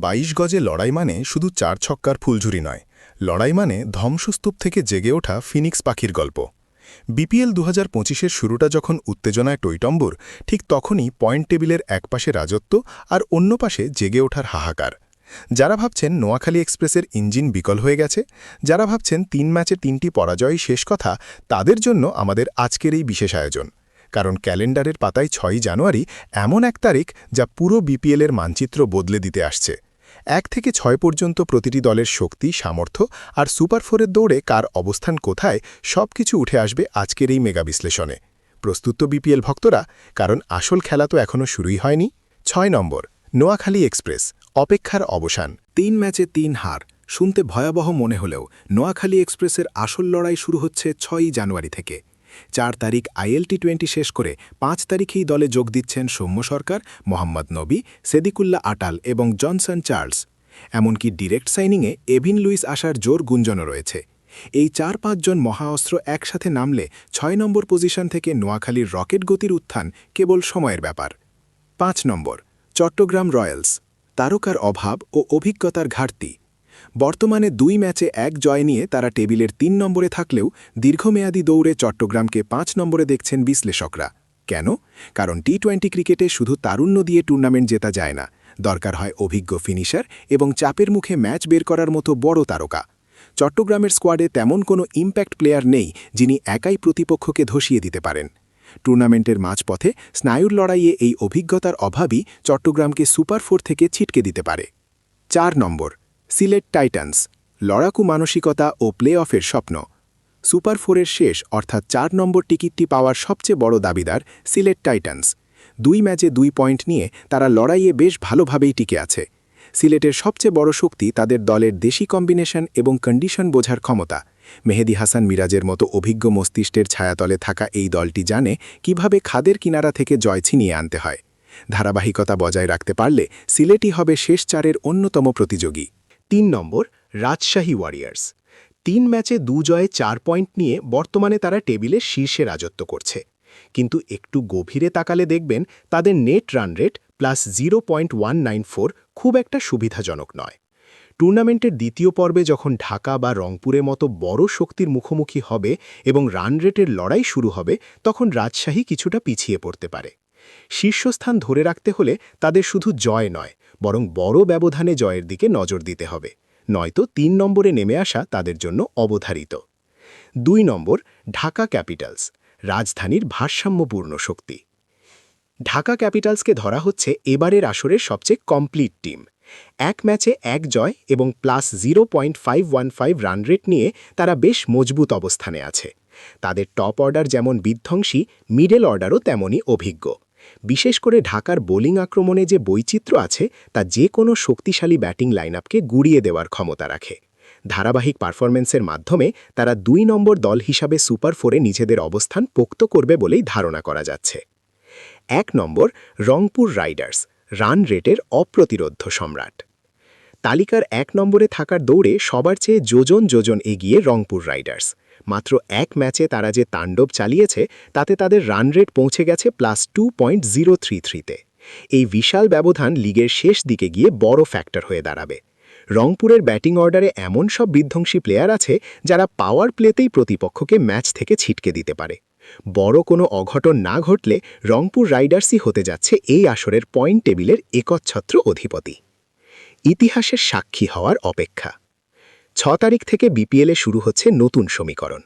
২২ গজে লড়াই মানে শুধু চার ছক্কার ফুলঝুরি নয়। লড়াই মানে ধ্বংসস্তূপ থেকে জেগে ওঠা ফিনিক্স পাখির গল্প। বিপিএল দু হাজার পঁচিশের শুরুটা যখন উত্তেজনায় টইটম্বুর, ঠিক তখনই পয়েন্ট টেবিলের একপাশে রাজত্ব আর অন্য পাশে জেগে ওঠার হাহাকার। যারা ভাবছেন নোয়াখালী এক্সপ্রেসের ইঞ্জিন বিকল হয়ে গেছে, যারা ভাবছেন তিন ম্যাচে তিনটি পরাজয়ই শেষ কথা, তাদের জন্য আমাদের আজকের এই বিশেষ আয়োজন। কারণ ক্যালেন্ডারের পাতায় ছয়ই জানুয়ারি এমন এক তারিখ যা পুরো বিপিএলের মানচিত্র বদলে দিতে আসছে। এক থেকে ছয় পর্যন্ত প্রতিটি দলের শক্তি, সামর্থ্য আর সুপার ফোরের দৌড়ে কার অবস্থান কোথায় সব কিছু উঠে আসবে আজকের এই মেগা বিশ্লেষণে। প্রস্তুত বিপিএল ভক্তরা, কারণ আসল খেলা তো এখনও শুরুই হয়নি। ছয় নম্বর, নোয়াখালী এক্সপ্রেস, অপেক্ষার অবসান। তিন ম্যাচে তিন হার। শুনতে ভয়াবহ মনে হলেও নোয়াখালী এক্সপ্রেসের আসল লড়াই শুরু হচ্ছে ছয়ই জানুয়ারি থেকে। চার তারিখ আইএলটি টোয়েন্টি শেষ করে পাঁচ তারিখেই দলে যোগ দিচ্ছেন সৌম্য সরকার, মোহাম্মদ নবী সেদিকুল্লা আটাল এবং জনসন চার্লস। এমনকি ডিরেক্ট সাইনিংয়ে এভিন লুইস আসার জোর গুঞ্জনও রয়েছে। এই চার পাঁচজন মহাঅস্ত্র একসাথে নামলে ছয় নম্বর পজিশন থেকে নোয়াখালীর রকেট গতির উত্থান কেবল সময়ের ব্যাপার। পাঁচ নম্বর, চট্টগ্রাম রয়্যালস। তারকার অভাব ও অভিজ্ঞতার ঘাটতি। বর্তমানে দুই ম্যাচে এক জয় নিয়ে তারা টেবিলের তিন নম্বরে থাকলেও দীর্ঘমেয়াদী দৌড়ে চট্টগ্রামকে পাঁচ নম্বরে দেখছেন বিশ্লেষকরা। কেন? কারণ টি টোয়েন্টি ক্রিকেটে শুধু তারুণ্য দিয়ে টুর্নামেন্ট জেতা যায় না। দরকার হয় অভিজ্ঞ ফিনিশার এবং চাপের মুখে ম্যাচ বের করার মতো বড় তারকা। চট্টগ্রামের স্কোয়াডে তেমন কোনো ইম্প্যাক্ট প্লেয়ার নেই যিনি একাই প্রতিপক্ষকে ধসিয়ে দিতে পারেন। টুর্নামেন্টের মাঝপথে স্নায়ুর লড়াইয়ে এই অভিজ্ঞতার অভাবই চট্টগ্রামকে সুপার ফোর থেকে ছিটকে দিতে পারে। চার নম্বর সিলেট টাইটান্স, লড়াকু মানসিকতা ও প্লে অফের স্বপ্ন। সুপার ফোরের শেষ, অর্থাৎ চার নম্বর টিকিটটি পাওয়ার সবচেয়ে বড় দাবিদার সিলেট টাইটান্স। দুই ম্যাচে দুই পয়েন্ট নিয়ে তারা লড়াইয়ে বেশ ভালোভাবেই টিকে আছে। সিলেটের সবচেয়ে বড় শক্তি তাদের দলের দেশি কম্বিনেশন এবং কন্ডিশন বোঝার ক্ষমতা। মেহেদি হাসান মিরাজের মতো অভিজ্ঞ মস্তিষ্কের ছায়াতলে থাকা এই দলটি জানে কীভাবে খাদের কিনারা থেকে জয় ছিনিয়ে আনতে হয়। ধারাবাহিকতা বজায় রাখতে পারলে সিলেটই হবে শেষ চারের অন্যতম প্রতিযোগী। তিন নম্বর, রাজশাহী ওয়ারিয়ার্স তিন ম্যাচে দু জয়ে চার পয়েন্ট নিয়ে বর্তমানে তারা টেবিলে শীর্ষে রাজত্ব করছে। কিন্তু একটু গভীরে তাকালে দেখবেন তাদের net run rate plus zero point one nine four খুব একটা সুবিধাজনক নয়। টুর্নামেন্টের দ্বিতীয় পর্বে যখন ঢাকা বা রংপুরের মতো বড় শক্তির মুখোমুখি হবে এবং রান রেটের লড়াই শুরু হবে, তখন রাজশাহী কিছুটা পিছিয়ে পড়তে পারে। শীর্ষস্থান ধরে রাখতে হলে তাদের শুধু জয় নয় বরং বড় ব্যবধানে জয়ের দিকে নজর দিতে হবে, নয়তো তিন নম্বরে নেমে আসা তাদের জন্য অবধারিত। দুই নম্বর, ঢাকা ক্যাপিটালস, রাজধানীর ভারসাম্যপূর্ণ শক্তি। ঢাকা ক্যাপিটালসকে ধরা হচ্ছে এবারের আসরের সবচেয়ে কমপ্লিট টিম। এক ম্যাচে এক জয় এবং plus zero point five one five run rate নিয়ে তারা বেশ মজবুত অবস্থানে আছে। তাদের টপ অর্ডার যেমন বিধ্বংসী, মিডল অর্ডারও তেমনই অভিজ্ঞ। বিশেষ করে ঢাকার বোলিং আক্রমণে যে বৈচিত্র্য আছে, তা যে কোনো শক্তিশালী ব্যাটিং লাইনআপকে গুড়িয়ে দেওয়ার ক্ষমতা রাখে। ধারাবাহিক পারফরম্যান্সের মাধ্যমে তারা দুই নম্বর দল হিসাবে সুপার ফোরে নিজেদের অবস্থান পোক্ত করবে বলেই ধারণা করা যাচ্ছে। এক নম্বর, রংপুর রাইডার্স, রান রেটের অপ্রতিরোধ্য সম্রাট। তালিকার এক নম্বরে থাকার দৌড়ে সবার চেয়ে যোজন যোজন এগিয়ে রংপুর রাইডার্স। মাত্র এক ম্যাচে তারা যে তাণ্ডব চালিয়েছে, তাতে তাদের রান রেট পৌঁছে গেছে plus two point zero three থ্রিতে এই বিশাল ব্যবধান লিগের শেষ দিকে গিয়ে বড় ফ্যাক্টর হয়ে দাঁড়াবে। রংপুরের ব্যাটিং অর্ডারে এমন সব বিধ্বংসী প্লেয়ার আছে, যারা পাওয়ার প্লেতেই প্রতিপক্ষকে ম্যাচ থেকে ছিটকে দিতে পারে। বড় কোনো অঘটন না ঘটলে রংপুর রাইডার্সই হতে যাচ্ছে এই আসরের পয়েন্ট টেবিলের একচ্ছত্র অধিপতি। ইতিহাসের সাক্ষী হওয়ার অপেক্ষা। ছ তারিখ থেকে বিপিএলে শুরু হচ্ছে নতুন সমীকরণ।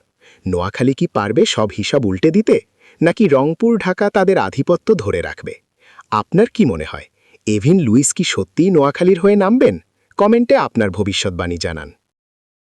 নোয়াখালী কি পারবে সব হিসাব উল্টে দিতে? নাকি রংপুর, ঢাকা তাদের আধিপত্য ধরে রাখবে? আপনার কি মনে হয়? এভিন লুইস কি সত্যিই নোয়াখালীর হয়ে নামবেন? কমেন্টে আপনার ভবিষ্যৎবাণী জানান।